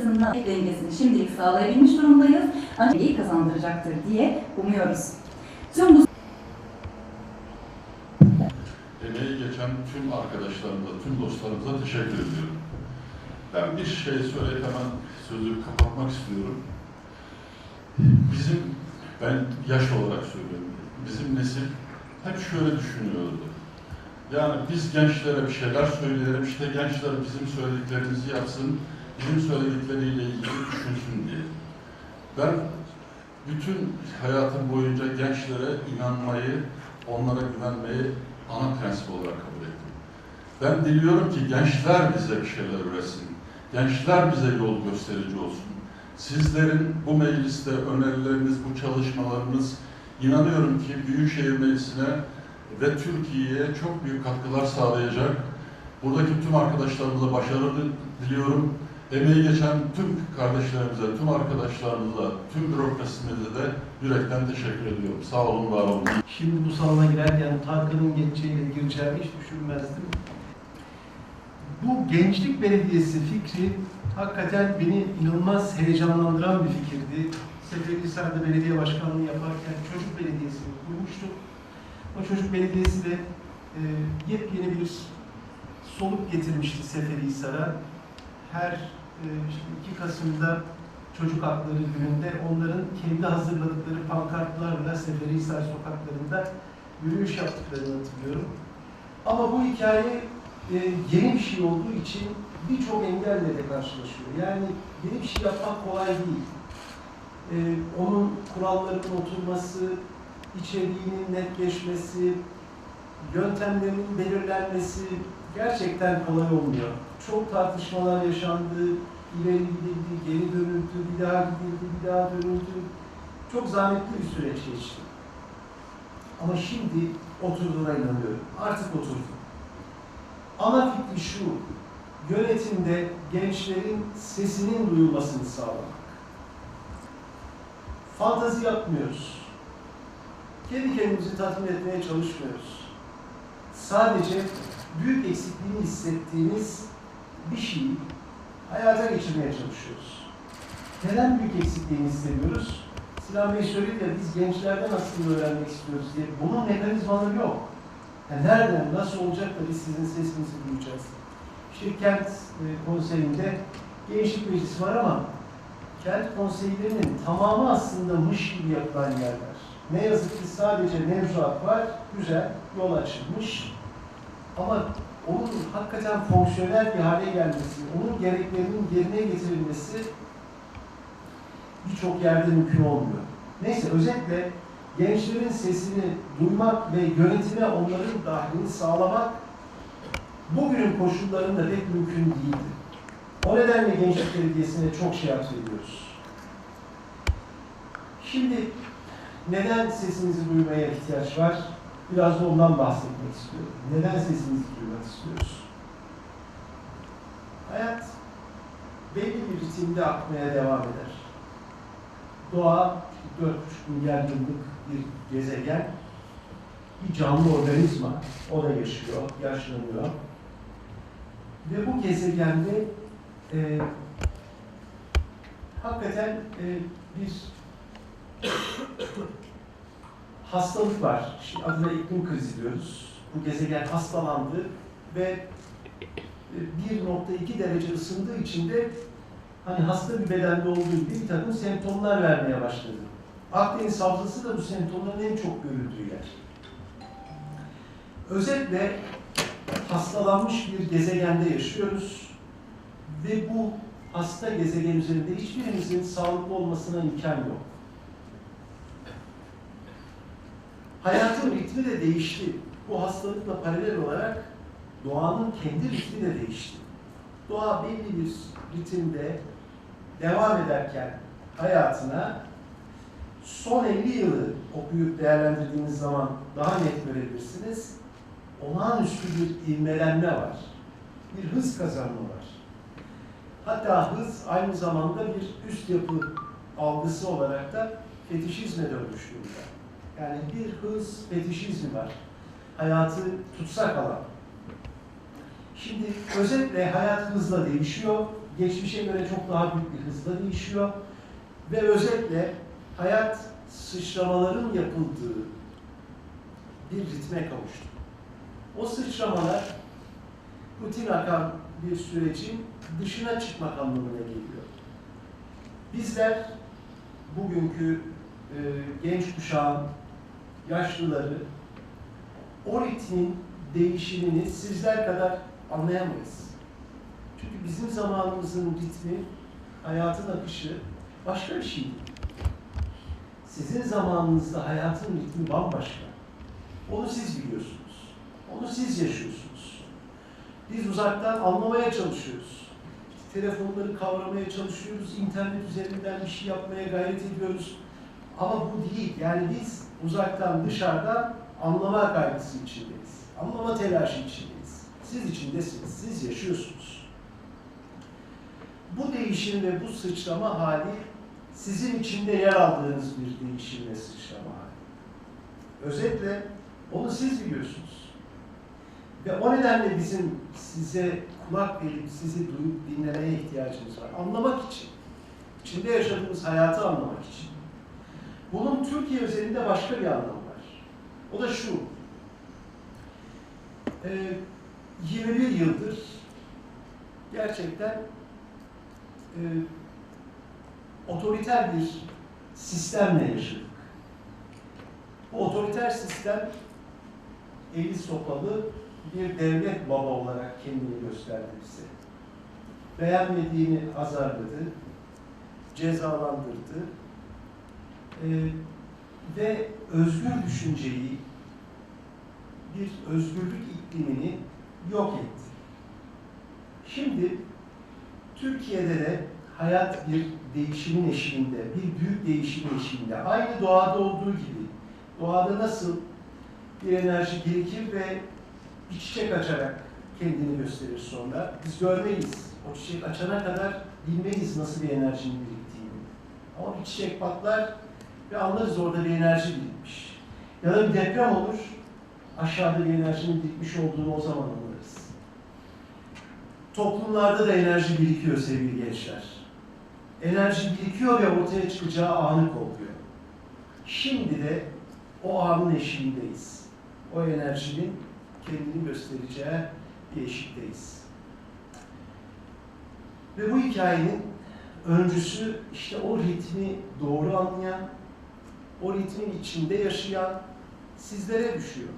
arasında dengesini şimdilik sağlayabilmiş durumdayız. Ancak iyi kazandıracaktır diye umuyoruz. Tüm bu Emeği geçen tüm arkadaşlarımıza, tüm dostlarımıza teşekkür ediyorum. Ben bir şey söyleyip hemen sözü kapatmak istiyorum. Bizim, ben yaş olarak söylüyorum, bizim nesil hep şöyle düşünüyordu. Yani biz gençlere bir şeyler söyleyelim, işte gençler bizim söylediklerimizi yapsın, bizim söyledikleriyle ilgili düşünsün diye. Ben bütün hayatım boyunca gençlere inanmayı, onlara güvenmeyi ana prensip olarak kabul ettim. Ben diliyorum ki gençler bize bir şeyler üretsin. Gençler bize yol gösterici olsun. Sizlerin bu mecliste önerileriniz, bu çalışmalarınız inanıyorum ki Büyükşehir Meclisi'ne ve Türkiye'ye çok büyük katkılar sağlayacak. Buradaki tüm arkadaşlarımıza başarı diliyorum. Emeği geçen tüm kardeşlerimize, tüm arkadaşlarımıza, tüm bürokrasimize de yürekten teşekkür ediyorum. Sağ olun, var olun. Şimdi bu salona girerken Tarkan'ın geçeceğiyle gireceğimi hiç düşünmezdim. Bu Gençlik Belediyesi fikri hakikaten beni inanılmaz heyecanlandıran bir fikirdi. Seferihisar'da belediye başkanlığı yaparken çocuk belediyesini kurmuştuk. O çocuk belediyesi de e, yepyeni bir soluk getirmişti Seferihisar'a. Her 2 Kasım'da Çocuk Hakları Günü'nde onların kendi hazırladıkları pankartlarla Seferihisar sokaklarında yürüyüş yaptıklarını hatırlıyorum. Ama bu hikaye e, yeni bir şey olduğu için birçok engelle de karşılaşıyor. Yani yeni bir şey yapmak kolay değil. E, onun kurallarının oturması, içeriğinin netleşmesi, yöntemlerinin belirlenmesi gerçekten kolay olmuyor. Çok tartışmalar yaşandı, ileri gidildi, geri dönüldü, bir daha gidildi, bir daha dönüldü. Çok zahmetli bir süreç geçti. Ama şimdi oturduğuna inanıyorum. Artık oturdu. Ana fikri şu, yönetimde gençlerin sesinin duyulmasını sağlamak. Fantazi yapmıyoruz. Kendi kendimizi tatmin etmeye çalışmıyoruz. Sadece büyük eksikliğini hissettiğimiz bir şeyi hayata geçirmeye çalışıyoruz. Neden büyük eksikliğini hissediyoruz? Sinan Bey söyledi ya biz gençlerden aslında öğrenmek istiyoruz diye. Bunun mekanizmaları yok. Yani nereden, nasıl olacak da biz sizin sesinizi duyacağız? İşte kent e, konseyinde gençlik meclisi var ama kent konseylerinin tamamı aslında mış gibi yapılan yerler. Ne yazık ki sadece mevzuat var, güzel, yol açılmış. Ama onun hakikaten fonksiyonel bir hale gelmesi, onun gereklerinin yerine getirilmesi birçok yerde mümkün olmuyor. Neyse özetle gençlerin sesini duymak ve yönetime onların dahilini sağlamak bugünün koşullarında pek mümkün değildi. O nedenle Gençlik Belediyesi'ne çok şey ediyoruz. Şimdi neden sesimizi duymaya ihtiyaç var? Biraz da ondan bahsetmek istiyorum. Neden sesimizi duymak istiyoruz? Hayat belli bir ritimde akmaya devam eder. Doğa 4,5 milyar yıllık bir gezegen, bir canlı organizma, o da yaşıyor, yaşlanıyor. Ve bu gezegende e, hakikaten e, bir hastalık var. Şimdi adına iklim krizi diyoruz. Bu gezegen hastalandı ve e, 1.2 derece ısındığı için de hani hasta bir bedende olduğu gibi bir takım semptomlar vermeye başladı. Akdeniz havzası da bu semptomların en çok görüldüğü yer. Özetle hastalanmış bir gezegende yaşıyoruz ve bu hasta gezegen üzerinde hiçbirimizin sağlıklı olmasına imkan yok. Hayatın ritmi de değişti. Bu hastalıkla paralel olarak doğanın kendi ritmi de değişti. Doğa belli bir ritimde devam ederken hayatına son 50 yılı okuyup değerlendirdiğiniz zaman daha net görebilirsiniz. Olağanüstü bir ivmelenme var. Bir hız kazanma var. Hatta hız aynı zamanda bir üst yapı algısı olarak da fetişizme dönmüş durumda. Yani bir hız fetişizmi var. Hayatı tutsak alan. Şimdi özetle hayat hızla değişiyor. Geçmişe göre çok daha büyük bir hızla değişiyor. Ve özetle hayat sıçramaların yapıldığı bir ritme kavuştu. O sıçramalar rutin akan bir sürecin dışına çıkmak anlamına geliyor. Bizler bugünkü e, genç kuşağın yaşlıları o ritmin değişimini sizler kadar anlayamayız. Çünkü bizim zamanımızın ritmi, hayatın akışı başka bir şeydi. Sizin zamanınızda hayatın ritmi bambaşka. Onu siz biliyorsunuz. Onu siz yaşıyorsunuz. Biz uzaktan anlamaya çalışıyoruz. Telefonları kavramaya çalışıyoruz. internet üzerinden bir şey yapmaya gayret ediyoruz. Ama bu değil. Yani biz uzaktan dışarıdan anlama kaygısı içindeyiz. Anlama telaşı içindeyiz. Siz içindesiniz. Siz yaşıyorsunuz. Bu değişim ve bu sıçrama hali sizin içinde yer aldığınız bir değişim ve sıçrama hali. Özetle onu siz biliyorsunuz. Ve o nedenle bizim size kulak verip sizi duyup dinlemeye ihtiyacımız var. Anlamak için. İçinde yaşadığımız hayatı anlamak için. Bunun Türkiye üzerinde başka bir anlamı var. O da şu. Ee, 21 yıldır gerçekten e, otoriter bir sistemle yaşadık. Bu otoriter sistem eli sopalı bir devlet baba olarak kendini gösterdi bize. Beğenmediğini azarladı, cezalandırdı Ee, ve özgür düşünceyi, bir özgürlük iklimini yok etti. Şimdi Türkiye'de de hayat bir değişimin eşiğinde, bir büyük değişimin eşiğinde. Aynı doğada olduğu gibi. Doğada nasıl bir enerji birikir ve bir çiçek açarak kendini gösterir sonra. Biz görmeyiz. O çiçek açana kadar bilmeyiz nasıl bir enerjinin biriktiğini. Ama bir çiçek patlar ve anlarız orada bir enerji birikmiş. Ya da bir deprem olur, aşağıda bir enerjinin birikmiş olduğunu o zaman anlarız. Toplumlarda da enerji birikiyor sevgili gençler. Enerji birikiyor ve ortaya çıkacağı anı kokluyor. Şimdi de o anın eşiğindeyiz. O enerjinin kendini göstereceği bir eşikteyiz. Ve bu hikayenin öncüsü işte o ritmi doğru anlayan, o ritmin içinde yaşayan sizlere düşüyor.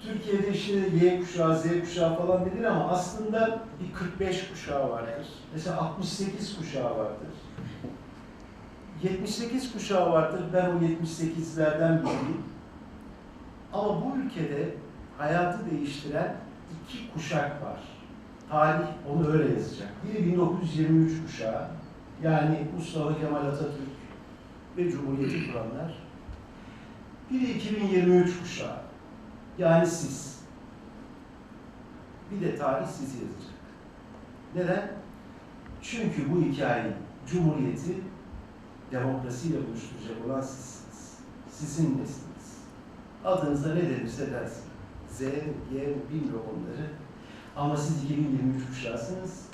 Türkiye'de işte Y kuşağı, Z kuşağı falan denir ama aslında bir 45 kuşağı vardır. Mesela 68 kuşağı vardır. 78 kuşağı vardır. Ben o 78'lerden biriyim. Ama bu ülkede hayatı değiştiren iki kuşak var. Tarih onu öyle yazacak. Biri 1923 kuşağı, yani Mustafa Kemal Atatürk ve Cumhuriyeti kuranlar. Biri 2023 kuşağı, yani siz. Bir de tarih sizi yazacak. Neden? Çünkü bu hikayeyi, Cumhuriyeti demokrasiyle buluşturacak olan sizsiniz. Sizin nesliniz. Adınıza ne denirse dersin. Z, Y, bilmiyorum onları. Ama siz 2023 kuşağısınız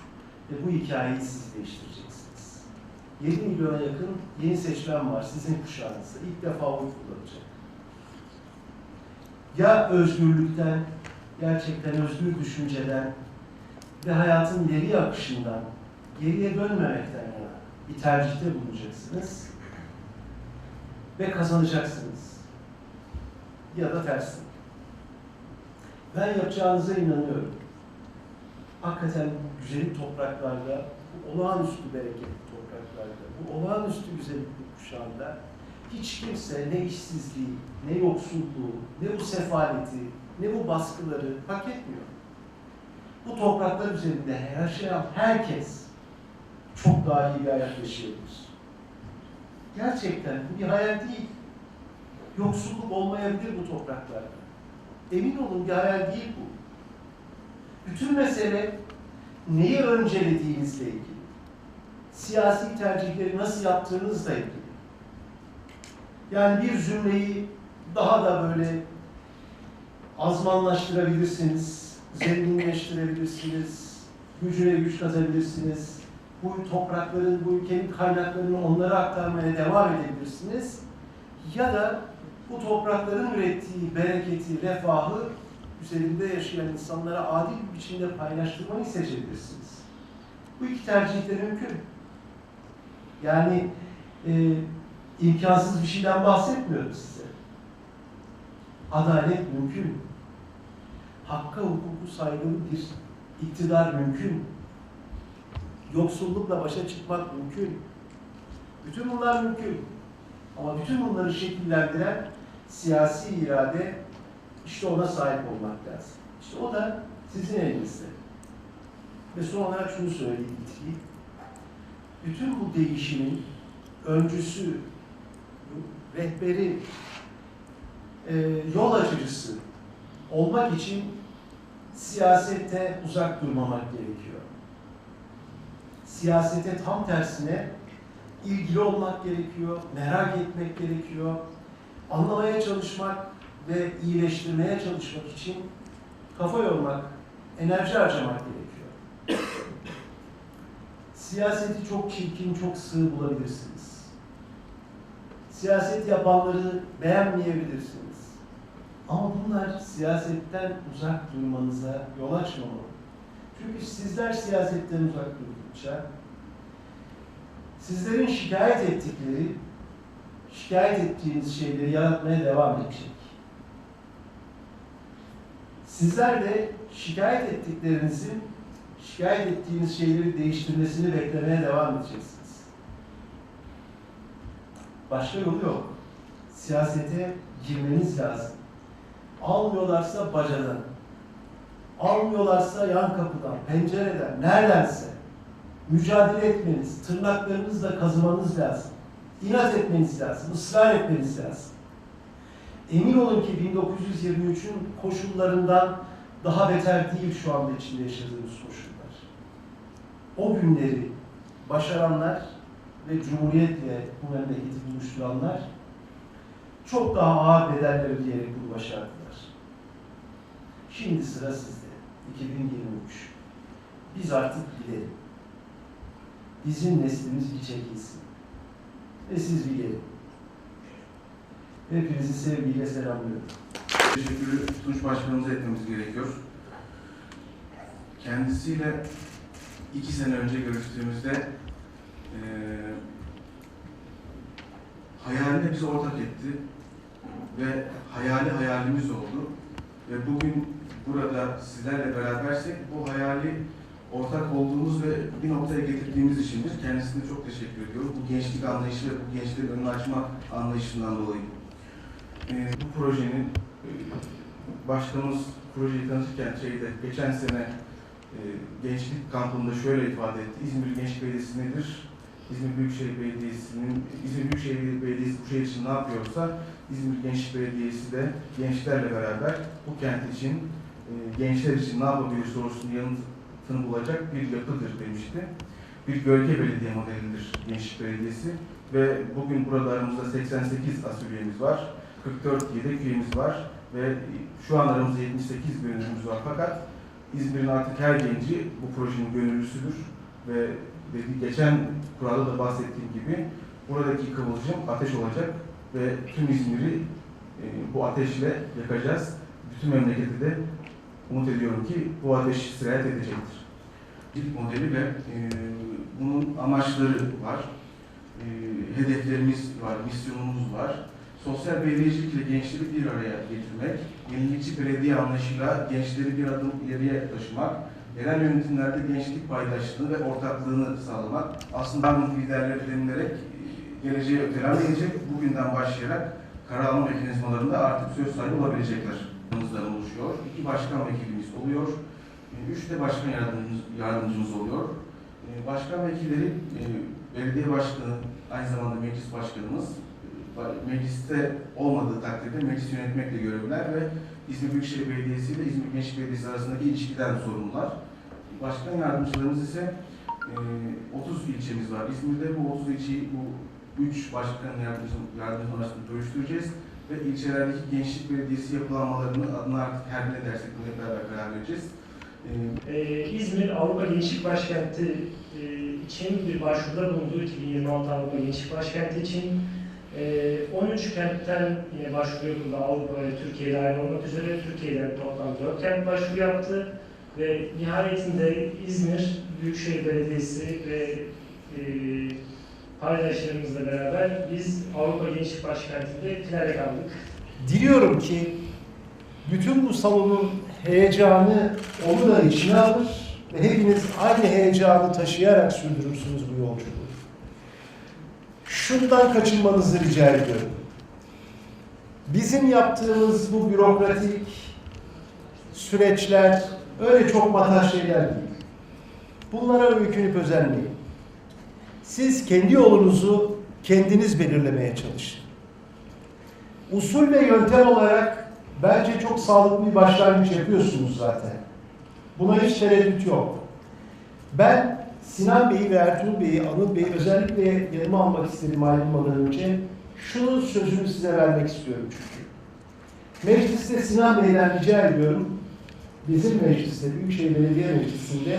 ve bu hikayeyi siz değiştireceksiniz. 7 milyona yakın yeni seçmen var sizin kuşağınızda. İlk defa oy kullanacak. Ya özgürlükten, gerçekten özgür düşünceden ve hayatın ileri akışından geriye dönmemekten yana bir tercihte bulunacaksınız ve kazanacaksınız. ya da tersine. Ben yapacağınıza inanıyorum. Hakikaten güzelim topraklarda, olağanüstü bereketli topraklarda, bu olağanüstü güzellik kuşağında hiç kimse ne işsizliği, ne yoksulluğu, ne bu sefaleti, ne bu baskıları hak etmiyor. Bu topraklar üzerinde yaşayan herkes çok daha iyi bir hayat yaşayabilir. Gerçekten bu bir hayal değil. Yoksulluk olmayabilir bu topraklarda. Emin olun bir hayal değil bu. Bütün mesele neyi öncelediğinizle ilgili. Siyasi tercihleri nasıl yaptığınızla ilgili. Yani bir cümleyi daha da böyle azmanlaştırabilirsiniz, zenginleştirebilirsiniz, gücüne güç katabilirsiniz. Bu toprakların, bu ülkenin kaynaklarını onlara aktarmaya devam edebilirsiniz. Ya da bu toprakların ürettiği bereketi, refahı üzerinde yaşayan insanlara adil bir biçimde paylaştırmayı seçebilirsiniz. Bu iki tercih de mümkün. Yani e, imkansız bir şeyden bahsetmiyorum size. Adalet mümkün. Hakka hukuku saygılı bir iktidar mümkün. Yoksullukla başa çıkmak mümkün. Bütün bunlar mümkün. Ama bütün bunları şekillendiren siyasi irade işte ona sahip olmak lazım. İşte o da sizin elinizde. Ve son olarak şunu söyleyeyim. Bütün bu değişimin öncüsü, rehberi, e, yol açıcısı olmak için siyasette uzak durmamak gerekiyor. Siyasete tam tersine ilgili olmak gerekiyor, merak etmek gerekiyor, anlamaya çalışmak ve iyileştirmeye çalışmak için kafa yormak, enerji harcamak gerekiyor. Siyaseti çok çirkin, çok sığ bulabilirsiniz. Siyaset yapanları beğenmeyebilirsiniz. Ama bunlar siyasetten uzak durmanıza yol açmamalı. Çünkü sizler siyasetten uzak durdukça sizlerin şikayet ettikleri, şikayet ettiğiniz şeyleri yaratmaya devam edecek. Sizler de şikayet ettiklerinizin, şikayet ettiğiniz şeyleri değiştirmesini beklemeye devam edeceksiniz. Başka yolu yok. Siyasete girmeniz lazım. Almıyorlarsa bacadan, almıyorlarsa yan kapıdan, pencereden, neredense mücadele etmeniz, tırnaklarınızla kazımanız lazım. İnat etmeniz lazım, ısrar etmeniz lazım. Emin olun ki 1923'ün koşullarından daha beter değil şu anda içinde yaşadığımız koşullar. O günleri başaranlar ve Cumhuriyet'le bu memleketi buluşturanlar çok daha ağır bedeller ödeyerek bunu başardılar. Şimdi sıra sizde. 2023. Biz artık gidelim. Bizim neslimiz bir çekilsin. Ve siz bir gelin. Hepinizi sevgiyle selamlıyorum. Teşekkürü Tunç Başkanımıza etmemiz gerekiyor. Kendisiyle iki sene önce görüştüğümüzde eee hayalini bize ortak etti ve hayali hayalimiz oldu. Ve bugün burada sizlerle berabersek bu hayali ortak olduğumuz ve bir noktaya getirdiğimiz içindir. Kendisine çok teşekkür ediyorum. Bu gençlik anlayışı ve bu gençliğin önünü açma anlayışından dolayı. Eee, bu projenin e, başkanımız projeyi tanıtırken şeyde geçen sene e, gençlik kampında şöyle ifade etti. İzmir Gençlik Belediyesi nedir? İzmir Büyükşehir Belediyesi'nin İzmir Büyükşehir Belediyesi bu şehir için ne yapıyorsa İzmir Gençlik Belediyesi de gençlerle beraber bu kent için e, gençler için ne yapabilir sorusunun yanıtını bulacak bir yapıdır demişti. Bir gölge belediye modelidir Gençlik Belediyesi ve bugün burada aramızda 88 asil üyemiz var. 44 yedek üyemiz var ve şu an aramızda 78 gönüllümüz var fakat İzmir'in artık her genci bu projenin gönüllüsüdür ve dedi, geçen kuralda da bahsettiğim gibi buradaki kıvılcım ateş olacak ve tüm İzmir'i e, bu ateşle yakacağız. Bütün memleketi de umut ediyorum ki bu ateş sirayet edecektir. İlk modeli ve e, bunun amaçları var, e, hedeflerimiz var, misyonumuz var. Sosyal belediyecilik ile gençleri bir araya getirmek, yenilikçi belediye anlayışıyla gençleri bir adım ileriye taşımak, yerel yönetimlerde gençlik paydaşlığını ve ortaklığını sağlamak, aslında Diamond liderleri denilerek e, geleceğe öteler gelecek, bugünden başlayarak karar mekanizmalarında artık söz sahibi olabilecekler. Oluşuyor. İki başkan vekilimiz oluyor. E, Üç de başkan yardımcımız, yardımcımız oluyor. E, Başkan vekilleri, belediye başkanı, aynı zamanda meclis başkanımız, mecliste olmadığı takdirde meclis yönetmekle görevliler ve İzmir Büyükşehir Belediyesi ile İzmir Gençlik Belediyesi arasındaki ilişkiden sorumlular. Başkan yardımcılarımız ise e, 30 ilçemiz var. İzmir'de bu 30 ilçeyi bu 3 başkan yardımcı, arasında bölüştüreceğiz ve ilçelerdeki gençlik belediyesi yapılanmalarını adına artık her ne dersek bunu beraber karar vereceğiz. E, Ee, İzmir Avrupa Gençlik Başkenti e, için bir başvuruda bulundu 2026 Avrupa Gençlik Başkenti için. Ee, 13 kentten yine başvuru yapıldı Avrupa ve Türkiye dahil olmak üzere. Türkiye'den toplam 4 kent başvuru yaptı ve nihayetinde İzmir Büyükşehir Belediyesi ve e, paydaşlarımızla beraber biz Avrupa Gençlik Başkenti'nde finale kaldık. Diliyorum ki bütün bu salonun heyecanı onu da içine alır ve hepiniz aynı heyecanı taşıyarak sürdürürsünüz bu yolculuğu. Şundan kaçınmanızı rica ediyorum. Bizim yaptığımız bu bürokratik süreçler öyle çok matah şeyler değil. Bunlara öykünüp özenmeyin. Siz kendi yolunuzu kendiniz belirlemeye çalışın usul ve yöntem olarak bence çok sağlıklı bir başlangıç yapıyorsunuz zaten. Buna hiç tereddüt yok. Ben Sinan Bey'i ve Ertuğrul Bey'i, Anıl Bey'i özellikle yanıma almak istedim ayrılmadan önce. Şunun sözünü size vermek istiyorum çünkü. Mecliste Sinan Bey'den rica ediyorum, bizim mecliste, Büyükşehir Belediye Meclisi'nde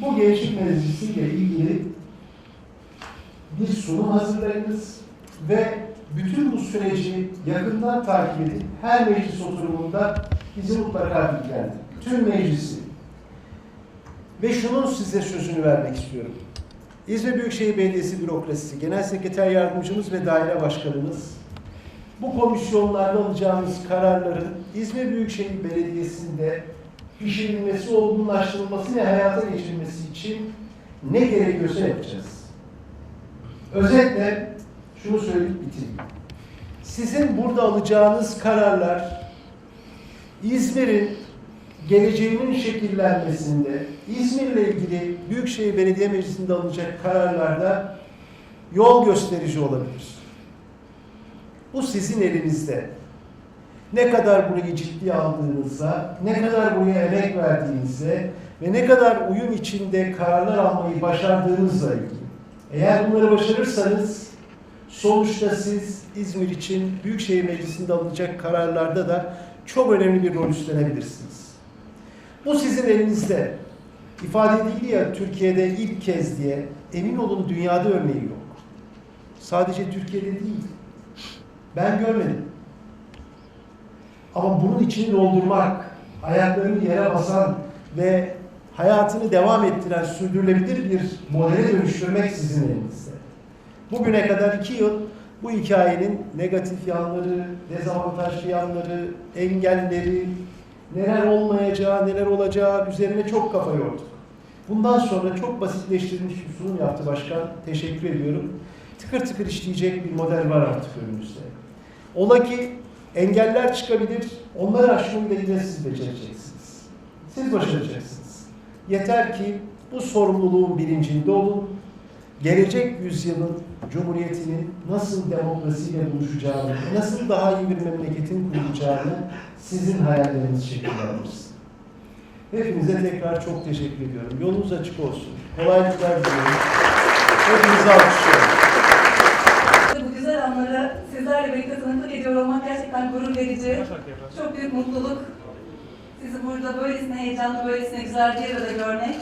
bu gençlik meclisiyle ilgili bir sunum hazırlayınız ve bütün bu süreci yakından takip edip her meclis oturumunda bizi mutlaka bilgilendirin. Tüm meclisi. Ve şunun size sözünü vermek istiyorum. İzmir Büyükşehir Belediyesi Bürokrasisi, Genel Sekreter Yardımcımız ve Daire Başkanımız bu komisyonlarda alacağımız kararların İzmir Büyükşehir Belediyesi'nde pişirilmesi, olgunlaştırılması ve hayata geçirilmesi için ne gerekiyorsa yapacağız. Özetle şunu söyleyip bitireyim. Sizin burada alacağınız kararlar İzmir'in geleceğinin şekillenmesinde, İzmir'le ilgili Büyükşehir Belediye Meclisi'nde alınacak kararlarda yol gösterici olabilir. Bu sizin elinizde. Ne kadar burayı ciddiye aldığınızda, ne kadar buraya emek verdiğinizde ve ne kadar uyum içinde kararlar almayı başardığınızla ilgili. Eğer bunları başarırsanız sonuçta siz İzmir için Büyükşehir Meclisi'nde alınacak kararlarda da çok önemli bir rol üstlenebilirsiniz. Bu sizin elinizde. İfade edildi ya Türkiye'de ilk kez diye. Emin olun dünyada örneği yok. Sadece Türkiye'de değil. Ben görmedim. Ama bunun için doldurmak, ayaklarını yere basan ve hayatını devam ettiren sürdürülebilir bir modele dönüştürmek sizin elinizde. Bugüne kadar iki yıl bu hikayenin negatif yanları, dezavantajlı yanları, engelleri, neler olmayacağı, neler olacağı üzerine çok kafa yorduk. Bundan sonra çok basitleştirilmiş bir sunum yaptı başkan. Teşekkür ediyorum. Tıkır tıkır işleyecek bir model var artık önümüzde. Ola ki engeller çıkabilir, onları aşmayı da yine siz becereceksiniz. Siz başaracaksınız. Yeter ki bu sorumluluğun bilincinde olun. Gelecek yüzyılın Cumhuriyeti'nin nasıl demokrasiyle buluşacağını, nasıl daha iyi bir memleketin kurulacağını sizin hayalleriniz şekillendirsin. Hepinize tekrar çok teşekkür ediyorum. Yolunuz açık olsun. Kolaylıklar diliyorum. Hepinize alkışlıyorum. Bu güzel anları sizlerle birlikte tanıklık ediyor olmak gerçekten gurur verici. Çok büyük mutluluk. Sizi burada böylesine heyecanlı, böylesine güzel bir arada görmek.